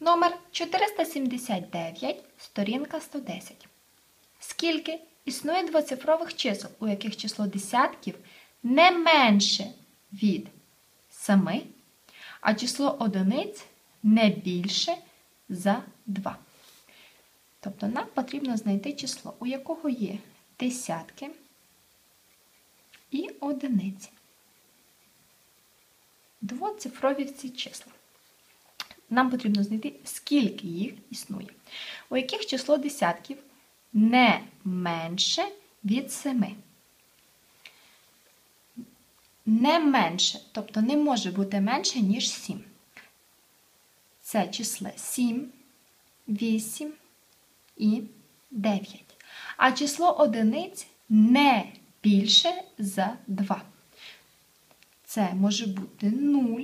Номер 479, сторінка 110. Скільки існує двоцифрових чисел, у яких число десятків не менше від 7, а число одиниць не більше за 2. Тобто нам потрібно знайти число, у якого є десятки і одиниці. Двоцифрові ці числа. Нам потрібно знайти, скільки їх існує, у яких число десятків не менше від 7. Не менше, тобто не може бути менше, ніж 7. Це число 7, 8 і 9. А число одиниць не більше за 2. Це може бути 0,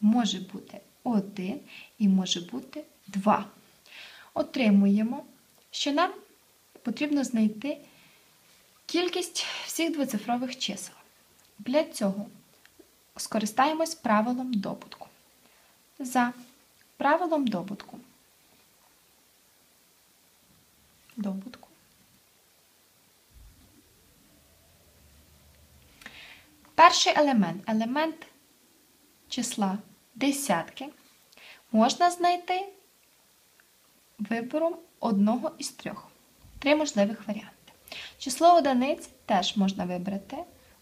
може бути 1 і може бути 2. Отримуємо, що нам потрібно знайти кількість всіх двоцифрових чисел. Для цього скористаємось правилом добутку. За правилом добутку. Добутку. Перший елемент, елемент числа десятки, можна знайти вибором одного із трьох. Три можливих варіанти. Число одиниць теж можна вибрати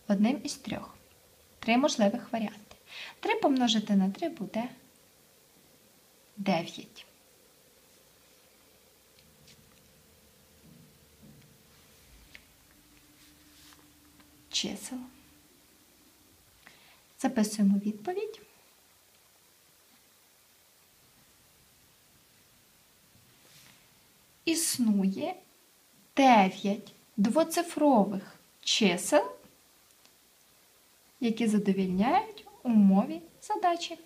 одним із трьох. Три можливих варіанти. 3 помножити на 3 буде 9. Чисел. Записуємо відповідь. Існує 9 двоцифрових чисел, які задовільняють умові задачі.